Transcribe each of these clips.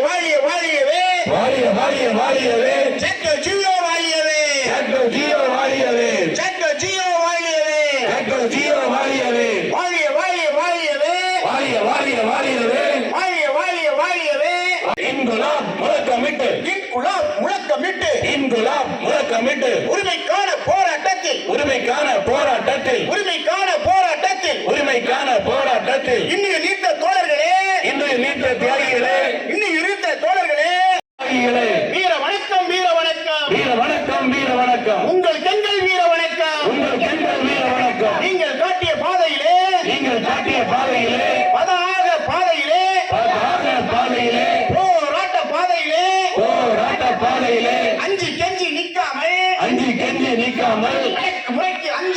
வாழிய வாழியவே வாழிய வாழிய வாழியவே செக்கல் ஜியோ வாழியவே டாக்டர் ஜியோ வாழியவே செக்கல் ஜியோ வாழியவே டாக்டர் ஜியோ வாழியவே வாழிய வாழிய வாழியவே வாழிய வாழிய வாழியவே வாழிய வாழிய வாழியவே இன்குலாம் முழக்கமிட்டு. இன்குலாம் முழக்கமிட்டு. இன்குலாம் முழக்கமிட்டு. உரிமைக்கான போராட்டத்தில். உரிமைக்கான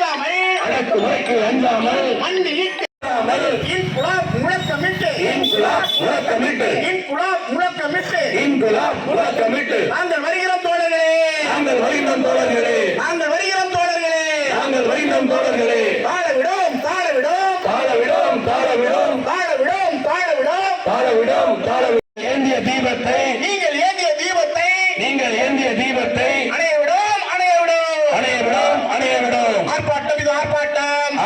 அஞ்சாமல் அடக்கு முறைக்கு அஞ்சாமல் மண்டியிட்டு இன்குலாப் முழக்கமிட்டு இன்குலாப் முழக்கமிட்டு. இன்குலாப் முழக்கமிட்டு. இன்குலாப் முழக்கமிட்டு. நாங்கள் வருகிற தோழர்களே. விடும் தாழ விடும் தாழ விடும் தாழ விடும் தாழ விடும் தாழ விடும் தாழ விடும் தாழ விடும்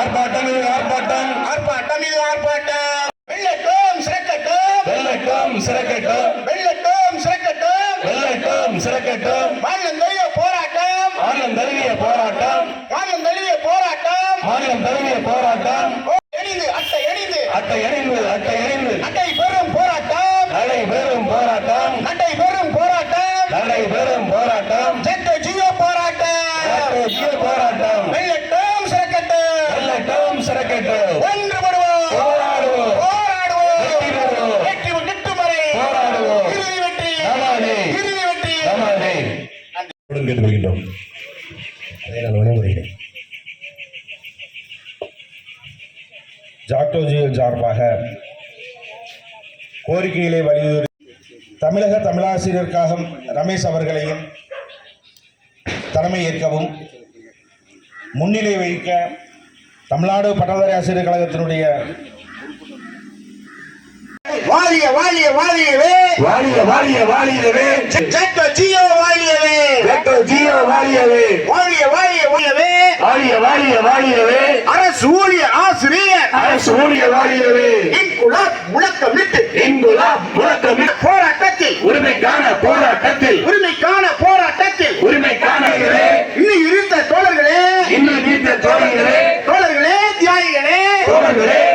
ஆர்ப்பாட்டம் இது ஆர்ப்பாட்டம். ஆர்ப்பாட்டம் இது ஆர்ப்பாட்டம். வெள்ளட்டும் சிறக்கட்டும் வெள்ளட்டும் சிறக்கட்டும் வெள்ளட்டும் சிறக்கட்டும் வெள்ளட்டும் சிறக்கட்டும் மாநிலம் தழுவிய போராட்டம். மாநிலம் தழுவிய போராட்டம். மாநிலம் தழுவிய போராட்டம். மாநிலம் தழுவிய போராட்டம். எணிந்து அட்டை எணிந்து அட்டை எறிந்து அட்டை எறிந்து அட்டை பெரும் போராட்டம் நடை பெறும் போராட்டம் அட்டை பெரும் போராட்டம் நடை பெறும் போராட்டம் செத்த ஜியோ போராட்டம் டாக்டர் ஜியோ போராட்டம் வெள்ளட்டும் சிறக்கட்டும் வெள்ளட்டும் சிறக்கட்டும் ஒன்றுபடுவோம் போராடுவோம் போராடுவோம் வெற்றி பெறுவோம். வெற்றி கிட்டும் வரை போராடுவோம் இறுதி வெற்றி நமானே. இறுதி வெற்றி நமானே. கேட்டுக்கொள்கின்றோம் அதை நான் வழிமுறைகிறேன் ஜாக்டோஜியல் சார்பாக கோரிக்கைகளை வலியுறுத்தி தமிழக தமிழாசிரியருக்காக ரமேஷ் அவர்களையும் தலைமை ஏற்கவும் முன்னிலை வைக்க தமிழ்நாடு பட்டதாரி ஆசிரியர் கழகத்தினுடைய வாழிய வாழிய வாழியவே வாழிய வாழிய வாழியவே செத்த ஜியோ வாழியவே டாக்டர் ஜியோ வாழியவே வாழிய வாழிய வாழியவே வாழிய வாழிய வாழியவே அரசு ஊழியர் ஆசிரியர். அரசு ஊழிய வாழியவே இன்குலாப் முழக்கமிட்டு. இங்குலாம் முழக்கமிட்டு. போராட்டத்தில். உரிமைக்கான போராட்டத்தில். உரிமைக்கான போராட்டத்தில். உரிமைக்கான இன்னும் இருந்த தோழர்களே. இன்னும் நீத்த தோழர்களே. தோழர்களே தியாகிகளே. தோழர்களே.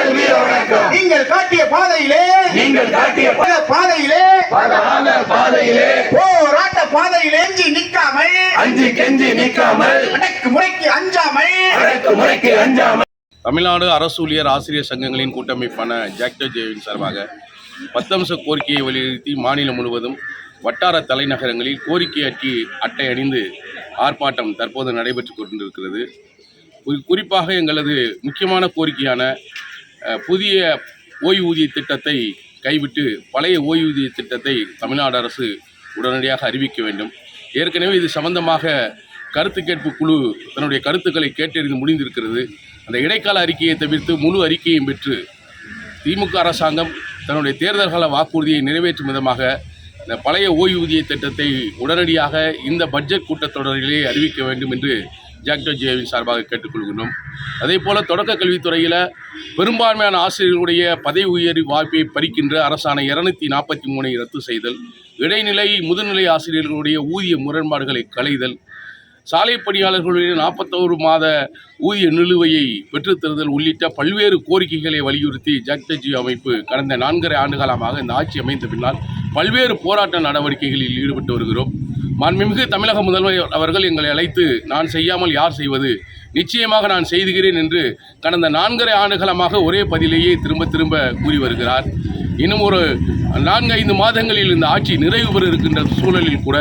எங்கள் வீர வணக்கம். நீங்கள் காட்டிய பாதையிலே நீங்கள் காட்டிய பல பாதையிலே பாதையிலே போராட்ட பாதையிலே எஞ்சி நிற்காமல் அஞ்சு கெஞ்சி நீக்காமல் அடக்கு முறைக்கு அஞ்சாமல் அடக்கு முறைக்கு அஞ்சாமல் தமிழ்நாடு அரசு ஊழியர் ஆசிரியர் சங்கங்களின் கூட்டமைப்பான ஜாக்டோ ஜேவின் சார்பாக பத்தம்ச கோரிக்கையை வலியுறுத்தி மாநிலம் முழுவதும் வட்டார தலைநகரங்களில் கோரிக்கை அட்டி அட்டை அணிந்து ஆர்ப்பாட்டம் தற்போது நடைபெற்று கொண்டிருக்கிறது. குறி- குறிப்பாக எங்களது முக்கியமான கோரிக்கையான புதிய ஓய்வூதிய திட்டத்தை கைவிட்டு பழைய ஓய்வூதிய திட்டத்தை தமிழ்நாடு அரசு உடனடியாக அறிவிக்க வேண்டும். ஏற்கனவே இது சம்பந்தமாக கருத்து கேட்பு குழு தன்னுடைய கருத்துக்களை கேட்டறிந்து முடிந்திருக்கிறது. அந்த இடைக்கால அறிக்கையை தவிர்த்து முழு அறிக்கையும் பெற்று திமுக அரசாங்கம் தன்னுடைய தேர்தல் கால வாக்குறுதியை நிறைவேற்றும் விதமாக இந்த பழைய ஓய்வூதிய திட்டத்தை உடனடியாக இந்த பட்ஜெட் கூட்டத்தொடரிலே அறிவிக்க வேண்டும் என்று ஜாக்டோ ஜேவின் சார்பாக கேட்டுக்கொள்கின்றோம். அதே போல் தொடக்க கல்வித்துறையில் பெரும்பான்மையான ஆசிரியர்களுடைய பதவி உயர்வு வாய்ப்பை பறிக்கின்ற அரசாணை இருநூத்தி நாற்பத்தி மூணை ரத்து செய்தல் இடைநிலை முதுநிலை ஆசிரியர்களுடைய ஊதிய முரண்பாடுகளை களைதல் சாலை பணியாளர்களுடைய நாற்பத்தோரு மாத ஊதிய நிலுவையை பெற்றுத்தருதல் உள்ளிட்ட பல்வேறு கோரிக்கைகளை வலியுறுத்தி ஜக்டஜி அமைப்பு கடந்த நான்கரை ஆண்டு காலமாக இந்த ஆட்சி அமைந்த பின்னால் பல்வேறு போராட்ட நடவடிக்கைகளில் ஈடுபட்டு வருகிறோம். மாண்புமிகு தமிழக முதல்வர் அவர்கள் எங்களை அழைத்து நான் செய்யாமல் யார் செய்வது? நிச்சயமாக நான் செய்துகிறேன் என்று கடந்த நான்கரை ஆண்டுகளமாக ஒரே பதிலேயே திரும்ப திரும்ப கூறி வருகிறார். இன்னும் ஒரு நான்கு ஐந்து மாதங்களில் இந்த ஆட்சி நிறைவு பெற இருக்கின்ற சூழலில் கூட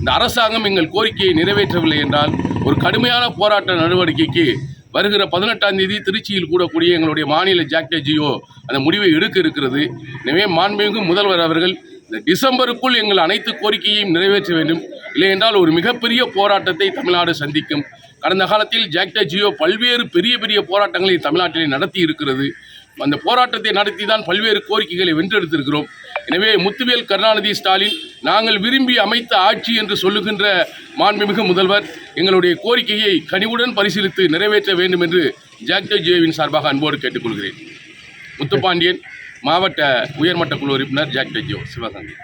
இந்த அரசாங்கம் எங்கள் கோரிக்கையை நிறைவேற்றவில்லை என்றால் ஒரு கடுமையான போராட்ட நடவடிக்கைக்கு வருகிற பதினெட்டாம் தேதி திருச்சியில் கூடக்கூடிய எங்களுடைய மாநில ஜாக்டே ஜியோ அந்த முடிவை எடுக்க இருக்கிறது. எனவே மாண்புமிகு முதல்வர் அவர்கள் இந்த டிசம்பருக்குள் எங்கள் அனைத்து கோரிக்கையையும் நிறைவேற்ற வேண்டும். இல்லையென்றால் ஒரு மிகப்பெரிய போராட்டத்தை தமிழ்நாடு சந்திக்கும். கடந்த காலத்தில் ஜாக்டா ஜியோ பல்வேறு பெரிய பெரிய போராட்டங்களை தமிழ்நாட்டிலே நடத்தி இருக்கிறது. அந்த போராட்டத்தை நடத்தி தான் பல்வேறு கோரிக்கைகளை வென்றெடுத்திருக்கிறோம். எனவே முத்துவேல் கருணாநிதி ஸ்டாலின் நாங்கள் விரும்பி அமைத்த ஆட்சி என்று சொல்லுகின்ற மாண்புமிகு முதல்வர் எங்களுடைய கோரிக்கையை கனிவுடன் பரிசீலித்து நிறைவேற்ற வேண்டும் என்று ஜாக்டோ ஜியோவின் சார்பாக அன்போடு கேட்டுக்கொள்கிறேன். முத்துப்பாண்டியன் மாவட்ட உயர்மட்ட குழு உறுப்பினர் ஜாக் டெஜியோ சிவகங்கை